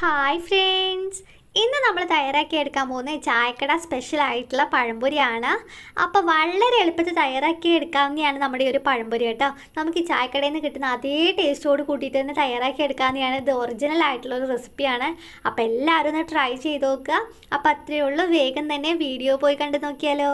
Hi friends ഇന്ന് നമ്മൾ തയ്യാറാക്കി എടുക്കാൻ പോകുന്ന ചായക്കട സ്പെഷ്യൽ ആയിട്ടുള്ള പഴംപൊരിയാണ്. അപ്പോൾ വളരെ എളുപ്പത്തിൽ തയ്യാറാക്കി എടുക്കാവുന്നതാണ് നമ്മുടെ ഈ ഒരു പഴംപൊരി കേട്ടോ. നമുക്ക് ഈ ചായക്കടയിൽ നിന്ന് കിട്ടുന്ന അതേ ടേസ്റ്റോട് കൂട്ടിയിട്ട് തന്നെ തയ്യാറാക്കി എടുക്കാവുന്നതാണ്. ഇത് ഒറിജിനൽ ആയിട്ടുള്ള ഒരു റെസിപ്പിയാണ് അപ്പോൾ എല്ലാവരും ഒന്ന് ട്രൈ ചെയ്ത് നോക്കുക. അപ്പോൾ അത്രയേ ഉള്ളൂ. വേഗം തന്നെ വീഡിയോ പോയി കണ്ടു നോക്കിയാലോ.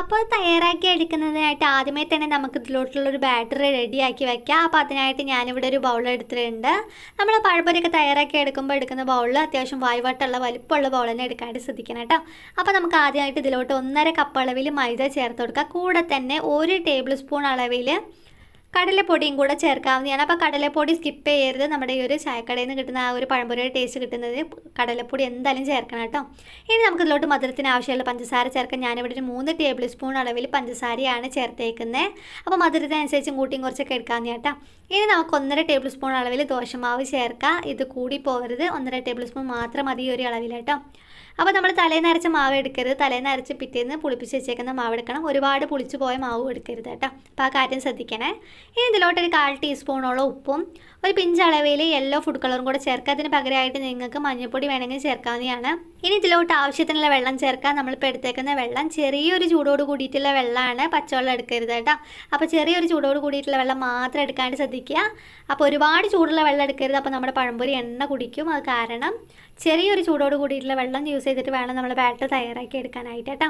അപ്പോൾ തയ്യാറാക്കി എടുക്കുന്നതിനായിട്ട് ആദ്യമേ തന്നെ നമുക്ക് ഇതിലോട്ടുള്ളൊരു ബാറ്ററി റെഡിയാക്കി വെക്കാം. അപ്പോൾ അതിനായിട്ട് ഞാനിവിടെ ഒരു ബൗൾ എടുത്തിട്ടുണ്ട്. നമ്മൾ പഴപ്പൊരിയൊക്കെ തയ്യാറാക്കി എടുക്കുമ്പോൾ എടുക്കുന്ന ബൗളിൽ അത്യാവശ്യം വായുവട്ടുള്ള വലിപ്പമുള്ള ബൗൾ തന്നെ എടുക്കാനായിട്ട് ശ്രദ്ധിക്കണം കേട്ടോ. അപ്പോൾ നമുക്ക് ആദ്യമായിട്ട് ഇതിലോട്ട് ഒന്നര കപ്പ് അളവിൽ മൈദ ചേർത്ത് കൊടുക്കുക കൂടെ തന്നെ ഒരു ടേബിൾ സ്പൂൺ അളവിൽ കടലപ്പൊടിയും കൂടെ ചേർക്കാവുന്നതാണ്. അപ്പോൾ കടലപ്പൊടി സ്കിപ്പ് ചെയ്യരുത്. നമ്മുടെ ഈ ഒരു ചായക്കടയിൽ നിന്ന് കിട്ടുന്ന ആ ഒരു പഴംപൊരിയുടെ ടേസ്റ്റ് കിട്ടുന്നത് കടലപ്പൊടി എന്തായാലും ചേർക്കണം കേട്ടോ. ഇനി നമുക്ക് ഇതിലോട്ട് മധുരത്തിന് ആവശ്യമുള്ള പഞ്ചസാര ചേർക്കാൻ ഞാനിവിടെ ഒരു മൂന്ന് ടേബിൾ സ്പൂൺ അളവിൽ പഞ്ചസാരയാണ് ചേർത്തേക്കുന്നത് അപ്പോൾ മധുരത്തിനനുസരിച്ചും കൂട്ടിയും കുറച്ചൊക്കെ എടുക്കാവുന്ന കേട്ടോ. ഇനി നമുക്ക് ഒന്നര ടേബിൾ സ്പൂൺ അളവിൽ ദോശമാവ് ചേർക്കാം. ഇത് കൂടി പോകരുത് ഒന്നര ടേബിൾ സ്പൂൺ മാത്രം മതി ഒരു അളവിൽ കേട്ടോ. അപ്പോൾ നമ്മൾ തലേന്ന് അരച്ച മാവ് എടുക്കരുത്. തലേന്ന് അരച്ച് പിറ്റേന്ന് പുളിപ്പിച്ച് വെച്ചേക്കുന്ന മാവ് എടുക്കണം. ഒരുപാട് പുളിച്ചു പോയ മാവ് എടുക്കരുത് കേട്ടോ. അപ്പോൾ ആ കാര്യം ശ്രദ്ധിക്കണേ. ഇനി ഇതിലോട്ടൊരു കാൽ ടീസ്പൂണോളം ഉപ്പും ഒരു പിഞ്ചളവിൽ യെല്ലോ ഫുഡ് കളറും കൂടെ ചേർക്കുക. അതിന് പകരമായിട്ട് നിങ്ങൾക്ക് മഞ്ഞൾപ്പൊടി വേണമെങ്കിൽ ചേർക്കാവുന്നതാണ്. ഇനി ഇതിലോട്ട് ആവശ്യത്തിനുള്ള വെള്ളം ചേർക്കാം. നമ്മളിപ്പോൾ എടുത്തേക്കുന്ന വെള്ളം ചെറിയൊരു ചൂടോട് കൂടിയിട്ടുള്ള വെള്ളമാണ് പച്ചവെള്ളം എടുക്കരുത് കേട്ടോ. അപ്പോൾ ചെറിയൊരു ചൂടോട് കൂടിയിട്ടുള്ള വെള്ളം മാത്രം എടുക്കാണ്ട് ശ്രദ്ധിക്കുക. അപ്പോൾ ഒരുപാട് ചൂടുള്ള വെള്ളം എടുക്കരുത്. അപ്പോൾ നമ്മുടെ പഴംപൊരി എണ്ണ കുടിക്കും. അത് കാരണം ചെറിയൊരു ചൂടോട് കൂടിയിട്ടുള്ള വെള്ളം യൂസ് ചെയ്തിട്ട് വേണം നമ്മൾ ബാറ്റർ തയ്യാറാക്കി എടുക്കാനായിട്ട് കേട്ടോ.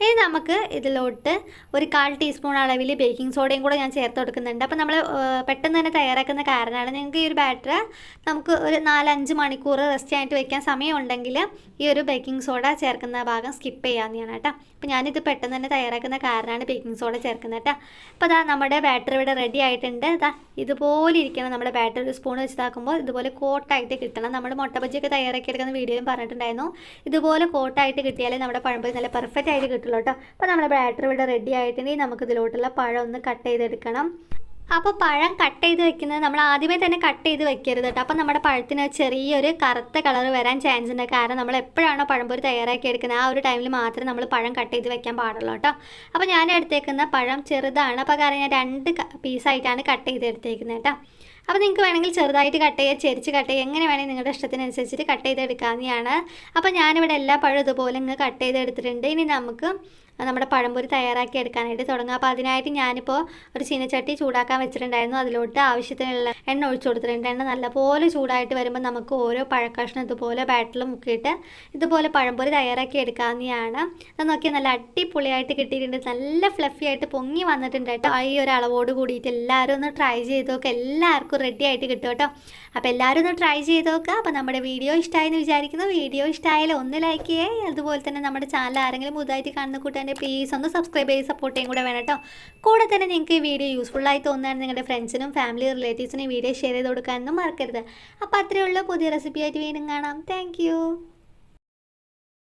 ഇനി നമുക്ക് ഇതിലോട്ട് ഒരു കാൽ ടീസ്പൂൺ അളവിൽ ബേക്കിംഗ് സോഡയും കൂടെ ഞാൻ ചേർത്ത് അപ്പോൾ നമ്മൾ പെട്ടെന്ന് തന്നെ തയ്യാറാക്കുന്ന കാരണമാണ് നിങ്ങൾക്ക് ഈ ഒരു ബാറ്റർ നമുക്ക് ഒരു നാലഞ്ച് മണിക്കൂർ റെസ്റ്റ് ആയിട്ട് വെക്കാൻ സമയമുണ്ടെങ്കിൽ ഈ ഒരു ബേക്കിംഗ് സോഡ ചേർക്കുന്ന ഭാഗം സ്കിപ്പ് ചെയ്യാമെന്നാണ് കേട്ടോ. അപ്പോൾ ഞാനിത് പെട്ടെന്ന് തന്നെ തയ്യാറാക്കുന്ന കാരണമാണ് ബേക്കിംഗ് സോഡ ചേർക്കുന്നത് കേട്ടോ. അപ്പോൾ അതാ നമ്മുടെ ബാറ്റർ ഇവിടെ റെഡി ആയിട്ടുണ്ട്. ഇതാ ഇതുപോലെ ഇരിക്കണം. നമ്മുടെ ബാറ്റർ ഒരു സ്പൂൺ വെച്ചിതാക്കുമ്പോൾ ഇതുപോലെ കോട്ടായിട്ട് കിട്ടണം. നമ്മൾ മുട്ട തയ്യാറാക്കി എടുക്കുന്ന വീഡിയോയും പറഞ്ഞിട്ടുണ്ടായിരുന്നു. ഇതുപോലെ കോട്ടായിട്ട് കിട്ടിയാലേ നമ്മുടെ പഴംപൊരി നല്ല പെർഫെക്റ്റ് ആയിട്ട് കിട്ടുള്ളൂ കേട്ടോ. അപ്പോൾ നമ്മുടെ ബാറ്റർ ഇവിടെ റെഡി ആയിട്ടുണ്ടെങ്കിൽ നമുക്ക് ഇതിലോട്ടുള്ള പഴം ഒന്ന് കട്ട് ചെയ്തെടുക്കണം. അപ്പോൾ പഴം കട്ട് ചെയ്ത് വെക്കുന്നത് നമ്മൾ ആദ്യമേ തന്നെ കട്ട് ചെയ്ത് വെക്കരുത് കേട്ടോ. അപ്പോൾ നമ്മുടെ പഴത്തിന് ചെറിയൊരു കറുത്ത കളർ വരാൻ ചാൻസ് ഉണ്ട്. കാരണം നമ്മൾ എപ്പോഴാണോ പഴംപൊരി തയ്യാറാക്കി എടുക്കുന്നത് ആ ഒരു ടൈമിൽ മാത്രമേ നമ്മൾ പഴം കട്ട് ചെയ്ത് വെക്കാൻ പാടുള്ളൂ കേട്ടോ. അപ്പോൾ ഞാൻ എടുത്തേക്കുന്ന പഴം ചെറുതാണ്. അപ്പോൾ കാരണം ഞാൻ രണ്ട് പീസായിട്ടാണ് കട്ട് ചെയ്ത് എടുത്തേക്കുന്നത് കേട്ടോ. അപ്പോൾ നിങ്ങൾക്ക് വേണമെങ്കിൽ ചെറുതായിട്ട് കട്ട് ചെയ്യുക ചെരിച്ച് കട്ട് ചെയ്യുക എങ്ങനെ വേണമെങ്കിൽ നിങ്ങളുടെ ഇഷ്ടത്തിനനുസരിച്ചിട്ട് കട്ട് ചെയ്തെടുക്കാവുന്നതാണ് അപ്പോൾ ഞാനിവിടെ എല്ലാ പഴം ഇതുപോലെ ഇങ്ങ് കട്ട് ചെയ്തെടുത്തിട്ടുണ്ട് ഇനി നമുക്ക് നമ്മുടെ പഴംപൊരി തയ്യാറാക്കി എടുക്കാനായിട്ട് തുടങ്ങുക അപ്പോൾ അതിനായിട്ട് ഞാനിപ്പോൾ ഒരു ചീനച്ചട്ടി ചൂടാക്കാൻ വെച്ചിട്ടുണ്ടായിരുന്നു. അതിലോട്ട് ആവശ്യത്തിനുള്ള എണ്ണ ഒഴിച്ചു കൊടുത്തിട്ടുണ്ട്. എണ്ണ നല്ലപോലെ ചൂടായിട്ട് വരുമ്പോൾ നമുക്ക് ഓരോ പഴക്കഷ്ണം ഇതുപോലെ ബാറ്റിൽ മുക്കിയിട്ട് ഇതുപോലെ പഴംപൊരി തയ്യാറാക്കി എടുക്കാവുന്നതാണ്. അത് നോക്കിയാൽ നല്ല അടിപൊളിയായിട്ട് കിട്ടിയിട്ടുണ്ട്. നല്ല ഫ്ലഫി ആയിട്ട് പൊങ്ങി വന്നിട്ടുണ്ട് കേട്ടോ. ഈ ഒരു അളവോട് കൂടിയിട്ട് എല്ലാവരും ഒന്ന് ട്രൈ ചെയ്ത് നോക്കുക എല്ലാവർക്കും റെഡി ആയിട്ട് കിട്ടും കേട്ടോ. അപ്പോൾ എല്ലാവരും ഒന്ന് ട്രൈ ചെയ്ത് നോക്കുക അപ്പോൾ നമ്മുടെ വീഡിയോ ഇഷ്ടമായെന്ന് വിചാരിക്കുന്നു. വീഡിയോ ഇഷ്ടമായാലും ഒന്ന് ലൈക്ക് ചെയ്യുക അതുപോലെ തന്നെ നമ്മുടെ ചാനൽ ആരെങ്കിലും പുതുതായിട്ട് കാണുന്ന കൂട്ടുകാരെ പ്ലീസ് ഒന്ന് സബ്സ്ക്രൈബ് ചെയ്ത് സപ്പോർട്ട് കൂടെ വേണം കേട്ടോ. കൂടെ തന്നെ നിങ്ങൾക്ക് ഈ വീഡിയോ യൂസ്ഫുൾ ആയി തോന്നുകയാണ് നിങ്ങളുടെ ഫ്രണ്ട്സിനും ഫാമിലി റിലേറ്റീവ്സിനും ഈ വീഡിയോ ഷെയർ ചെയ്ത് കൊടുക്കാനൊന്നും മറക്കരുത്. അപ്പോൾ അത്രയുള്ള പുതിയ റെസിപ്പി ആയിട്ട് വീണ്ടും കാണാം. താങ്ക്